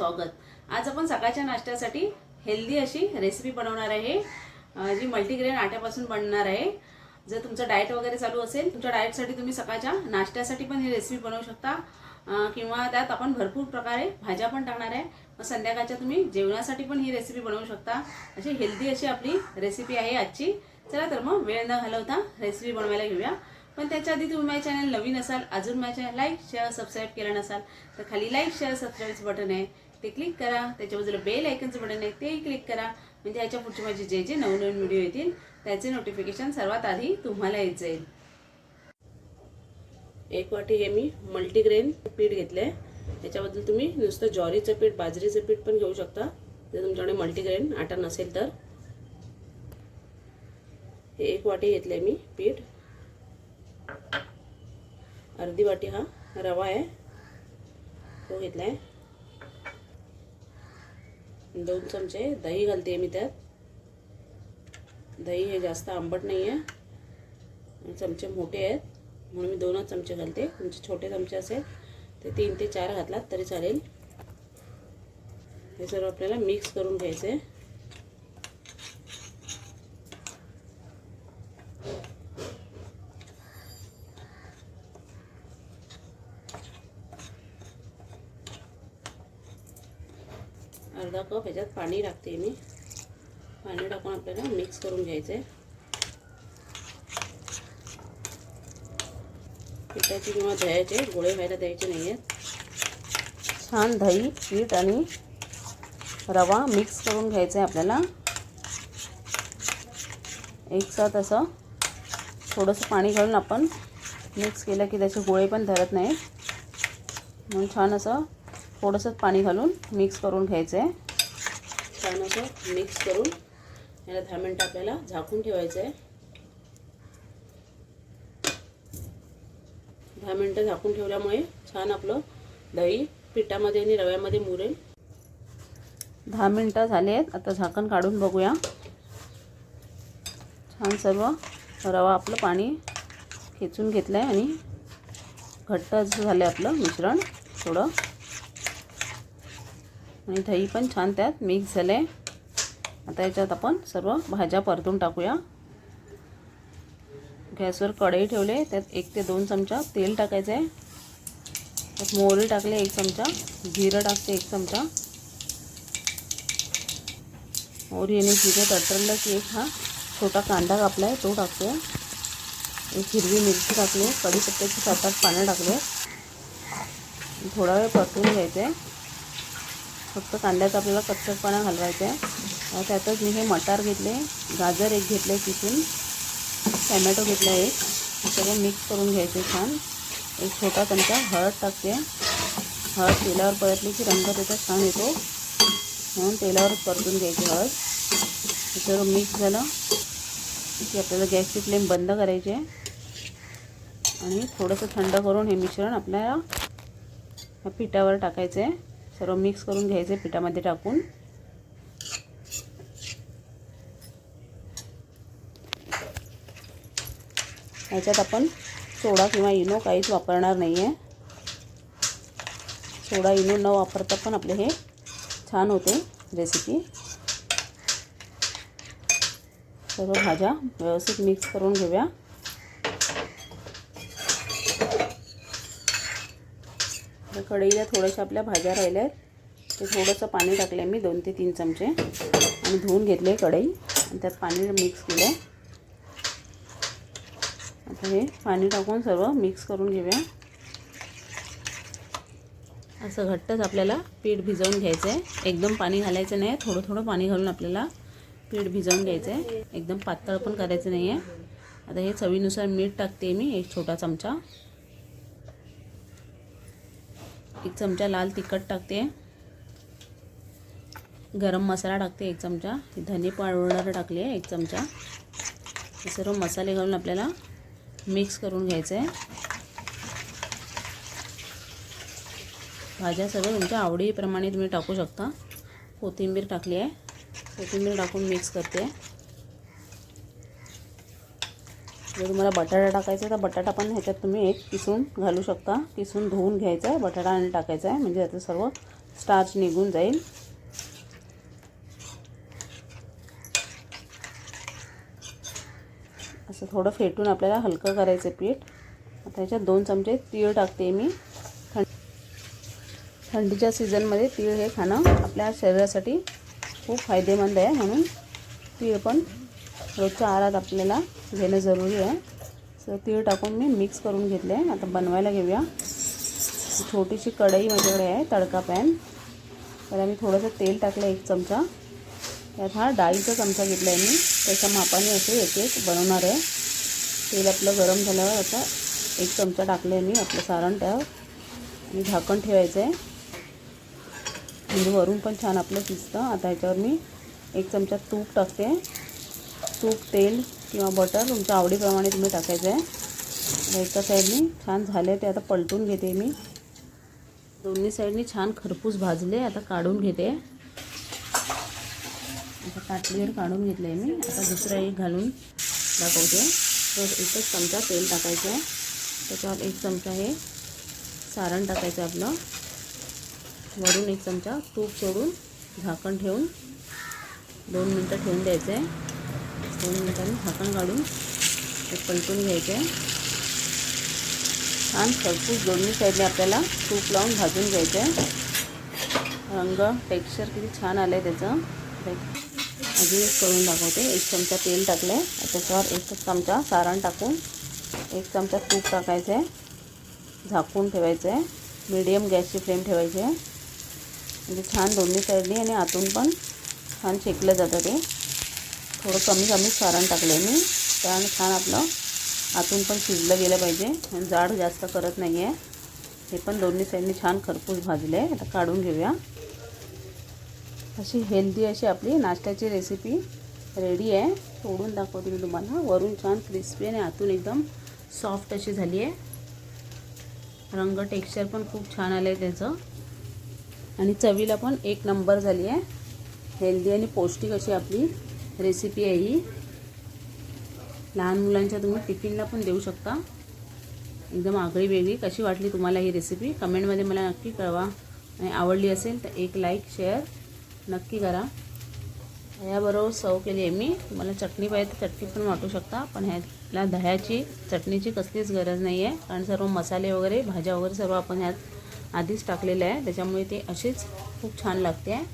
स्वागत. आज आपण सकाळच्या नाश्त्यासाठी हेल्दी अशी रेसिपी बनवणार आहे. जी मल्टीग्रेन आट्यापासून बनणार आहे. जर तुमचं डाएट वगैरे चालू असेल तुमच्या डाएटसाठी तुम्ही सकाळच्या नाश्त्यासाठी पण ही रेसिपी बनवू शकता. किंवा त्यात आपण भरपूर प्रकारे भाज्या पण टाकणार आहे. मग संध्याकाळच्या तुम्ही जेवणासाठी पण ही रेसिपी बनवू शकता. अशी हेल्दी अशी आपली रेसिपी आहे आजची. चला तर मग वेळ न घालवता रेसिपी बनवायला घेऊया. पण त्याच्या आधी तुम्ही माझ्या चॅनल नवीन असाल अजून माझ्या चॅनल लाईक शेअर सबस्क्राईब केलं नसाल तर खाली लाईक शेअर सबस्क्राईबचं बटन आहे. ते क्लिक करा. त्याच्या बाजूला बेल आयकनचं बटन आहे तेही क्लिक करा. म्हणजे ह्याच्या पुढचे माझे जे जे नवनवीन व्हिडिओ येतील त्याचे नोटिफिकेशन सर्वात आधी तुम्हाला येत जाईल. एक वाटी हे मी मल्टीग्रेन पीठ घेतलं आहे त्याच्याबद्दल तुम्ही नुसतं ज्वारीचं पीठ बाजरीचं पीठ पण घेऊ शकता. जर तुमच्याकडे मल्टीग्रेन आटा नसेल तर. हे एक वाटी घेतलं आहे मी पीठ. अर्धी वाटी हा रवा आहे. तो घेतला आहे दोन चमचे दही घालते मी त्यात. दही हे जास्त आंबट नाही आहे. चमचे मोठे आहेत. म्हणून मी दोनच चमचे घालते. तुमचे छोटे चमचे असेल ते तीन ते चार घातलात तरी चालेल. हे सर्व आपल्याला मिक्स करून घ्यायचं मग ह्याच्यात पाणी टाकते मी. पाणी टाकून आपल्याला मिक्स करून घ्यायचं आहे पिठाचे किंवा दह्याचे गोळे व्हायला द्यायचे नाही आहेत छान दही पीठ आणि रवा मिक्स करून घ्यायचं आहे आपल्याला एकसाथ असं थोडंसं पाणी घालून आपण मिक्स केलं की त्याचे गोळे पण धरत नाहीत. म्हणून छान असं थोडंसं पाणी घालून मिक्स करून घ्यायचं आहे छान असं मिक्स करून याला दहा मिनटं आपल्याला झाकून ठेवायचं आहे दहा मिनटं झाकून ठेवल्यामुळे छान आपलं दही पिठामध्ये आणि रव्यामध्ये मुरेल. दहा मिनटं झाले आहेत आता झाकण काढून बघूया. छान सर्व रवा आपलं पाणी खेचून घेतलं आहे आणि घट्ट असं झालं आहे आपलं मिश्रण थोडं. आणि दही पण छान त्यात मिक्स झालं आहे आता याच्यात आपण सर्व भाज्या परतून टाकूया. गॅसवर कढई ठेवले त्यात एक ते दोन चमचा तेल टाकायचं आहे त्यात मोहरी टाकले एक चमचा. जिरं टाकते एक चमचा. मोहरी आणि जिरं तटरलं की एक हा छोटा कांदा कापला आहे तो टाकतो एक हिरवी मिरची टाकली कढीपत्त्याची सात आठ पानं टाकले. थोडा वेळ परतून घ्यायचं आहे फक्त कांद्याचा आपल्याला कच्चटपणा घालवायचा आहे. त्यातच मी हे मटार घेतले गाजर एक घेतले किसून टॅमॅटो घेतला एक. सगळं मिक्स करून घ्यायचे छान. एक छोटा चमचा हळद टाकते. हळद तेलावर परतली की रंग त्याचा छान येतो. म्हणून तेलावर परतून घ्यायची हळद. सर्व मिक्स झालं की आपल्याला गॅसची फ्लेम बंद करायची आहे. आणि थोडंसं थंड करून हे मिश्रण आपल्याला पिठावर टाकायचं आहे. सर्व मिक्स करून घ्यायचे पिठामध्ये टाकून. ह्याच्यात आपण सोडा किंवा इनो काहीच वापरणार नाही आहे सोडा इनो न वापरता पण आपले हे छान होते रेसिपी सर्व भाज्या व्यवस्थित मिक्स करून घेऊया. कढईला थोड्याशा आपल्या भाज्या राहिल्या आहेत. ते थोडंसं पाणी टाकलं आहे मी दोन ते तीन चमचे. आणि धुवून घेतले कढई. आणि त्यात पाणी मिक्स केलं आहे आता हे पाणी टाकून सर्व मिक्स करून घेऊया. असं घट्टच आपल्याला पीठ भिजवून घ्यायचं आहे एकदम पाणी घालायचं नाही आहे थोडं थोडं पाणी घालून आपल्याला पीठ भिजवून घ्यायचं आहे एकदम पातळ पण करायचं नाही आहे आता हे चवीनुसार मीठ टाकते मी एक छोटा चमचा. एक चमचा लाल तिखट टाकते. गरम मसाला टाकते एक चमचा. धने पावडर टाकली आहे एक चमचा. हे सर्व मसाले घालून आपल्याला मिक्स करून घ्यायचं आहे भाज्या सर्व तुमच्या आवडीप्रमाणे तुम्ही टाकू शकता. कोथिंबीर टाकली आहे. कोथिंबीर टाकून मिक्स करते. जर तुम्हाला बटाटा टाकायचा आहे तर बटाटा पण ह्याच्यात तुम्ही एक किसून घालू शकता. किसून धुवून घ्यायचा आहे बटाटा आणि टाकायचा आहे म्हणजे त्याचं सर्व स्टार्च निघून जाईल. असं थोडं फेटून आपल्याला हलकं करायचं आहे पीठ. आता ह्याच्यात दोन चमचे तीळ टाकते मी. थंड थंडीच्या सीझनमध्ये तीळ हे खाणं आपल्या शरीरासाठी खूप फायदेमंद आहे म्हणून तीळ पण रोजच्या आहारात आपल्याला घेणं जरुरी आहे. सो तीळ टाकून मी मिक्स करून घेतले. आहे आता बनवायला घेऊया. छोटीशी कढई माझ्याकडे आहे तडका पॅन त्याला मी थोडंसं तेल टाकलं एक चमचा. त्यात हा डाळीचा चमचा घेतला आहे मी. त्याच्या मापाने असे एक एक बनवणार आहे. तेल आपलं गरम झाल्यावर आता एक चमचा टाकलं आहे मी आपलं सारण त्यावर आणि झाकण ठेवायचं आहे म्हणजे वरून पण छान आपलं शिजतं. आता ह्याच्यावर मी एक चमचा तूप टाकते. तूप तेल किंवा बटर तुमच्या आवडीप्रमाणे तुम्ही टाकायचं आहे एका साईडनी छान झाले ते आता पलटून घेते मी. दोन्ही साईडनी छान खरपूस भाजले आता काढून घेते. आता काटलीवर काढून घेतलं आहे मी. आता दुसरा एक घालून दाखवते. तर एकच चमचा तेल टाकायचं आहे त्याच्यावर एक चमचा हे सारण टाकायचं आहे आपलं. वरून एक चमचा तूप सोडून झाकण ठेवून दोन मिनटं ठेवून द्यायचं आहे दोन मिनिटांनी झाकण काढून ते पलटून घ्यायचं. आहे छान खरपूस दोन्ही साईडने आपल्याला तूप लावून भाजून घ्यायचं. आहे रंग टेक्स्चर किती छान आलं आहे त्याचं. अजून एक करून दाखवते. एक चमचा तेल टाकलं आहे त्याच्यावर एक चमचा सारण टाकून एक चमचा तूप टाकायचं. आहे झाकून ठेवायचं. आहे मीडियम गॅसची फ्लेम ठेवायची. आहे म्हणजे छान दोन्ही साईडनी आणि आतून पण छान शेकलं जातं ते. थोडं कमी कमी सारण टाकलं आहे मी. कारण छान आपलं आतून पण शिजलं गेलं पाहिजे आणि जाड जास्त करत नाही आहे हे पण दोन्ही साईडने छान खरपूस भाजले आहे आता काढून घेऊया. अशी हेल्दी अशी आपली नाश्त्याची रेसिपी रेडी आहे. तोडून दाखवते मी तुम्हाला. वरून छान क्रिस्पी आणि आतून एकदम सॉफ्ट अशी झाली आहे रंग टेक्स्चर पण खूप छान आलं आहे त्याचं. आणि चवीला पण एक नंबर झाली आहे हेल्दी आणि पौष्टिक अशी आपली रेसिपी आहे ही. लहान मुलांच्या तुम्ही टिफिनला पण देऊ शकता. एकदम आगळी वेगळी. कशी वाटली तुम्हाला ही रेसिपी कमेंटमध्ये मला नक्की कळवा. आणि आवडली असेल तर एक लाईक शेअर नक्की करा. ह्याबरोबर सव केली आहे मी. तुम्हाला चटणी पाहिजे तर चटणी पण वाटू शकता पण ह्याला दह्याची चटणीची कसलीच गरज नाही आहे कारण सर्व मसाले वगैरे भाज्या वगैरे सर्व आपण ह्यात आधीच टाकलेलं आहे. त्याच्यामुळे ते अशीच खूप छान लागते. आहे